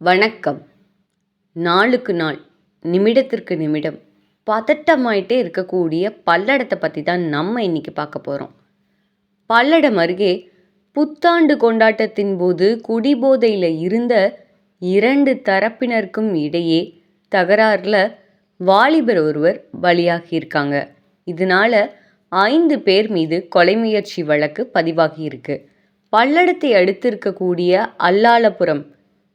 வணக்கம். நாளுக்கு நாள் நிமிடத்திற்கு நிமிடம் பதட்டமாயிட்டே இருக்கக்கூடிய பல்லடத்தை பற்றி தான் நம்ம இன்னைக்கு பார்க்க போகிறோம் பல்லடம் அருகே புத்தாண்டு கொண்டாட்டத்தின் போது குடிபோதையில் இருந்த இரண்டு தரப்பினருக்கும் இடையே தகராறில் வாலிபர் ஒருவர் பலியாகியிருக்காங்க இதனால ஐந்து பேர் மீது கொலை முயற்சி வழக்கு பதிவாகியிருக்கு பல்லடத்தை அடுத்து இருக்கக்கூடிய அல்லாலபுரம்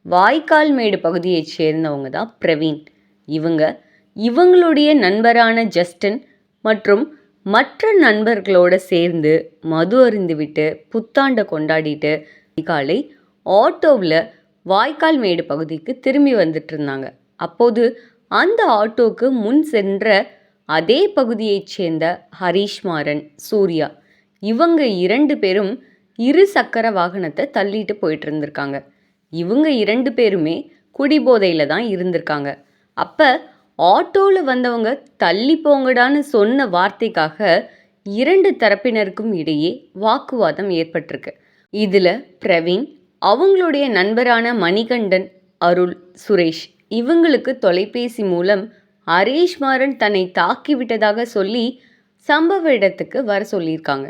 வாய்க்கால் மேடு பகுதியைச் சேர்ந்தவங்க தான் பிரவீன். இவங்க இவங்களுடைய நண்பரான ஜஸ்டின் மற்றும் மற்ற நண்பர்களோட சேர்ந்து மது அருந்துவிட்டு புத்தாண்டை கொண்டாடிட்டு காலை ஆட்டோவில் வாய்க்கால் மேடு பகுதிக்கு திரும்பி வந்துட்டு இருந்தாங்க. அப்போது அந்த ஆட்டோக்கு முன் சென்ற அதே பகுதியைச் சேர்ந்த ஹரீஷ் மாறன் சூர்யா இவங்க இரண்டு பேரும் இரு சக்கர வாகனத்தை தள்ளிட்டு போயிட்டு இருந்திருக்காங்க. இவங்க இரண்டு பேருமே குடிபோதையில் தான் இருந்திருக்காங்க. அப்போ ஆட்டோவில் வந்தவங்க தள்ளி போங்கடான்னு சொன்ன வார்த்தைக்காக இரண்டு தரப்பினருக்கும் இடையே வாக்குவாதம் ஏற்பட்டிருக்கு. இதில் பிரவீன் அவங்களுடைய நண்பரான மணிகண்டன் அருள் சுரேஷ் இவங்களுக்கு தொலைபேசி மூலம் ஹரீஷ் மாறன் தன்னை தாக்கிவிட்டதாக சொல்லி சம்பவ இடத்துக்கு வர சொல்லியிருக்காங்க.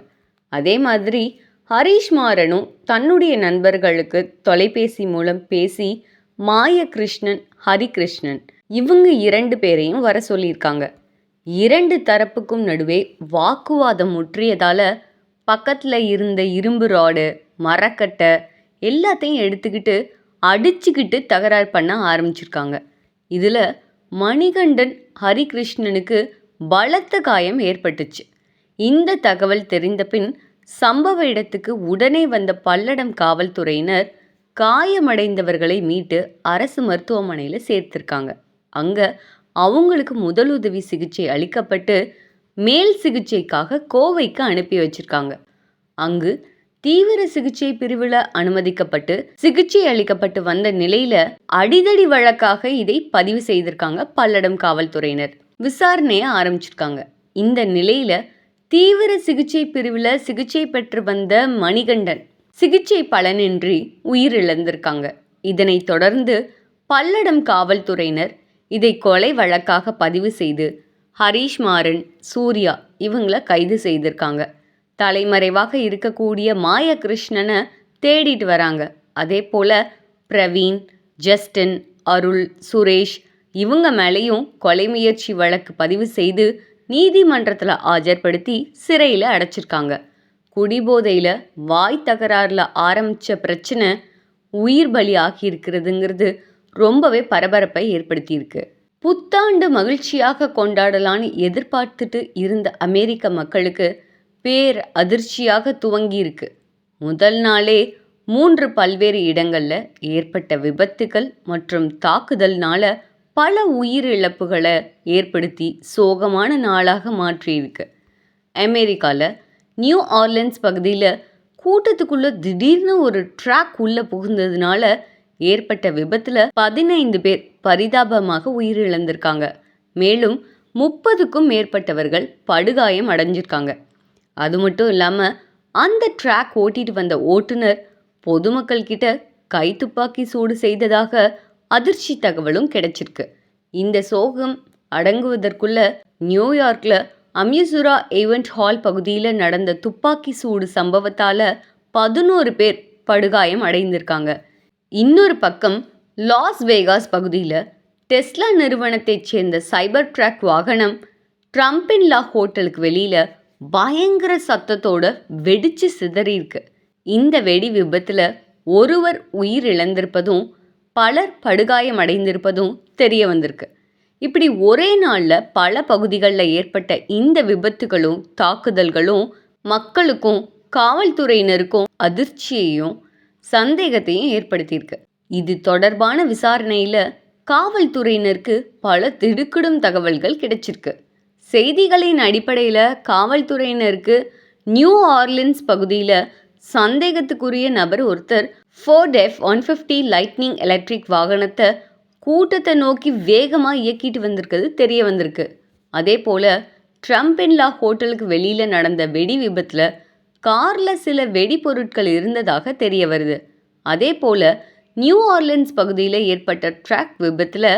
அதே மாதிரி ஹரீஷ் மாறனும் தன்னுடைய நண்பர்களுக்கு தொலைபேசி மூலம் பேசி மாயகிருஷ்ணன் ஹரிகிருஷ்ணன் இவங்க இரண்டு பேரையும் வர சொல்லியிருக்காங்க. இரண்டு தரப்புக்கும் நடுவே வாக்குவாதம் முற்றியதால் பக்கத்தில் இருந்த இரும்பு ராடு மரக்கட்டை எல்லாத்தையும் எடுத்துக்கிட்டு அடிச்சுக்கிட்டு தகராறு பண்ண ஆரம்பிச்சிருக்காங்க. இதில் மணிகண்டன் ஹரிகிருஷ்ணனுக்கு பலத்த காயம் ஏற்பட்டுச்சு. இந்த தகவல் தெரிந்த பின் சம்பவ இடத்துக்கு உடனே வந்த பல்லடம் காவல்துறையினர் காயமடைந்தவர்களை மீட்டு அரசு மருத்துவமனையில் சேர்த்திருக்காங்க. அங்கே அவங்களுக்கு முதலுதவி சிகிச்சை அளிக்கப்பட்டு மேல் சிகிச்சைக்காக கோவைக்கு அனுப்பி வச்சிருக்காங்க. அங்கு தீவிர சிகிச்சை பிரிவில் அனுமதிக்கப்பட்டு சிகிச்சை அளிக்கப்பட்டு வந்த நிலையில அடிதடி வழக்காக இதை பதிவு செய்திருக்காங்க பல்லடம் காவல்துறையினர். விசாரணையை ஆரம்பிச்சிருக்காங்க. இந்த நிலையில தீவிர சிகிச்சை பிரிவில் சிகிச்சை பெற்று வந்த மணிகண்டன் சிகிச்சை பலனின்றி உயிரிழந்திருக்காங்க. இதனைத் தொடர்ந்து பல்லடம் காவல்துறையினர் இதை கொலை வழக்காக பதிவு செய்து ஹரீஷ் மாறன் சூர்யா இவங்கள கைது செய்திருக்காங்க. தலைமறைவாக இருக்கக்கூடிய மாயகிருஷ்ணனை தேடிட்டு வராங்க. அதே போல் பிரவீன் ஜஸ்டின் அருள் சுரேஷ் இவங்க மேலேயும் கொலை முயற்சி வழக்கு பதிவு செய்து நீதிமன்றத்தில் ஆஜர்படுத்தி சிறையில் அடைச்சிருக்காங்க. குடிபோதையில் வாய் தகராறில் ஆரம்பித்த பிரச்சனை உயிர் பலி ஆகியிருக்கிறதுங்கிறது ரொம்பவே பரபரப்பை ஏற்படுத்தியிருக்கு. புத்தாண்டு மகிழ்ச்சியாக கொண்டாடலான்னு எதிர்பார்த்துட்டு இருந்த அமெரிக்க மக்களுக்கு பேர் அதிர்ச்சியாக துவங்கியிருக்கு. முதல் நாளே மூன்று பல்வேறு இடங்களில் ஏற்பட்ட விபத்துகள் மற்றும் தாக்குதல்னால பல உயிரிழப்புகளை ஏற்படுத்தி சோகமான நாளாக மாற்றியிருக்கு. அமெரிக்காவில் நியூ ஆர்லன்ஸ் பகுதியில் கூட்டத்துக்குள்ளே திடீர்னு ஒரு ட்ராக் உள்ளே புகுந்ததுனால ஏற்பட்ட விபத்தில் பதினைந்து பேர் பரிதாபமாக உயிரிழந்திருக்காங்க. மேலும் முப்பதுக்கும் மேற்பட்டவர்கள் படுகாயம் அடைஞ்சிருக்காங்க. அது மட்டும் இல்லாமல் அந்த ட்ராக் ஓட்டிட்டு வந்த ஓட்டுநர் பொதுமக்கள் கிட்ட கைத்துப்பாக்கி சூடு செய்ததாக அதிர்ச்சி தகவலும் கிடைச்சிருக்கு. இந்த சோகம் அடங்குவதற்குள்ள நியூயார்க்கில் அம்யூசுரா ஈவெண்ட் ஹால் பகுதியில் நடந்த துப்பாக்கி சூடு சம்பவத்தால் பதினோரு பேர் படுகாயம் அடைந்திருக்காங்க. இன்னொரு பக்கம் லாஸ் வேகாஸ் பகுதியில் டெஸ்லா நிறுவனத்தைச் சேர்ந்த சைபர் ட்ராக் வாகனம் ட்ரம்பின் லா ஹோட்டலுக்கு வெளியில் பயங்கர சத்தத்தோட வெடிச்சு சிதறியிருக்கு. இந்த வெடி விபத்தில் ஒருவர் உயிரிழந்திருப்பதும் பலர் படுகாயம் அடைந்திருப்பதும் தெரிய வந்திருக்கு இப்படி ஒரே நாளில் பல பகுதிகளில் ஏற்பட்ட இந்த விபத்துகளும் தாக்குதல்களும் மக்களுக்கும் காவல்துறையினருக்கும் அதிர்ச்சியையும் சந்தேகத்தையும் ஏற்படுத்தியிருக்கு. இது தொடர்பான விசாரணையில் காவல்துறையினருக்கு பல திடுக்கிடும் தகவல்கள் கிடைச்சிருக்கு. செய்திகளின் அடிப்படையில் காவல்துறையினருக்கு நியூ ஆர்லின்ஸ் பகுதியில் சந்தேகத்துக்குரிய நபர் ஒருத்தர் Ford F one fifty lightning electric வாகனத்தை கூட்டத்தை நோக்கி வேகமாக இயக்கிட்டு வந்திருக்கிறது தெரிய வந்திருக்கு. அதே போல் ட்ரம்பின்லா ஹோட்டலுக்கு வெளியில் நடந்த வெடி விபத்தில் காரில் சில வெடிப்பொருட்கள் இருந்ததாக தெரிய வருது. அதே போல் நியூ ஆர்லன்ஸ் பகுதியில் ஏற்பட்ட ட்ராக் விபத்தில்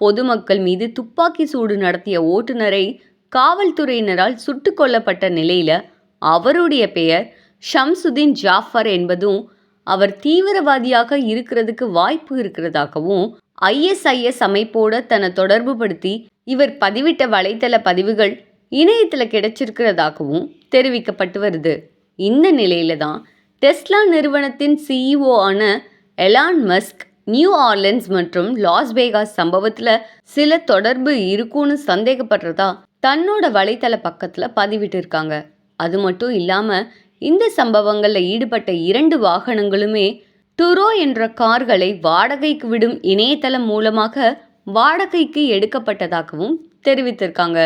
பொதுமக்கள் மீது துப்பாக்கி சூடு நடத்திய ஓட்டுநரை காவல்துறையினரால் சுட்டு கொல்லப்பட்ட நிலையில அவருடைய பெயர் ஷம்சுதீன் ஜாஃபர் என்பதும் அவர் தீவிரவாதியாக இருக்கிறதுக்கு வாய்ப்பு இருக்கிறதாகவும் ஐஎஸ்ஐஎஸ் அமைப்போட தன்னை தொடர்பு படுத்தி இவர் பதிவிட்ட வலைத்தள பதிவுகள் இணையத்தில் கிடைச்சிருக்கிறதாகவும் தெரிவிக்கப்பட்டு வருது. இந்த நிலையில தான் டெஸ்லா நிறுவனத்தின் சிஇஓ ஆன எலான் மஸ்க் நியூ ஆர்லன்ஸ் மற்றும் லாஸ் வேகாஸ் சம்பவத்தில் சில தொடர்பு இருக்கும்னு சந்தேகப்படுறதா தன்னோட வலைத்தள பக்கத்தில் பதிவிட்டிருக்காங்க. அது மட்டும் இல்லாமல் இந்த சம்பவங்களில் ஈடுபட்ட இரண்டு வாகனங்களுமே டுரோ என்ற கார்களை வாடகைக்கு விடும் இணையதளம் மூலமாக வாடகைக்கு எடுக்கப்பட்டதாகவும் தெரிவித்திருக்காங்க.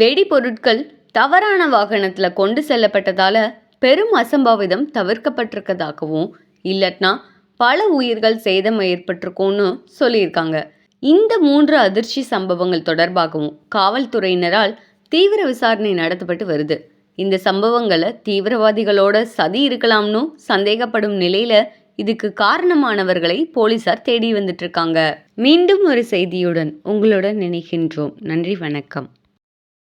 வெடிபொருட்கள் தவறான வாகனத்தில் கொண்டு செல்லப்பட்டதால பெரும் அசம்பாவிதம் தவிர்க்கப்பட்டிருக்கதாகவும் இல்லட்னா பல உயிர்கள் சேதம் ஏற்பட்டிருக்கும்னு சொல்லியிருக்காங்க. இந்த மூன்று அதிர்ச்சி சம்பவங்கள் தொடர்பாகவும் காவல்துறையினரால் தீவிர விசாரணை நடத்தப்பட்டு வருது. இந்த சம்பவங்களை தீவிரவாதிகளோட சதி இருக்கலாம்னு சந்தேகப்படும் நிலையில இதுக்கு காரணமானவர்களை போலீசார் தேடி வந்துட்டு இருக்காங்க. மீண்டும் ஒரு செய்தியுடன் உங்களுடன் நினைக்கின்றோம் நன்றி வணக்கம்.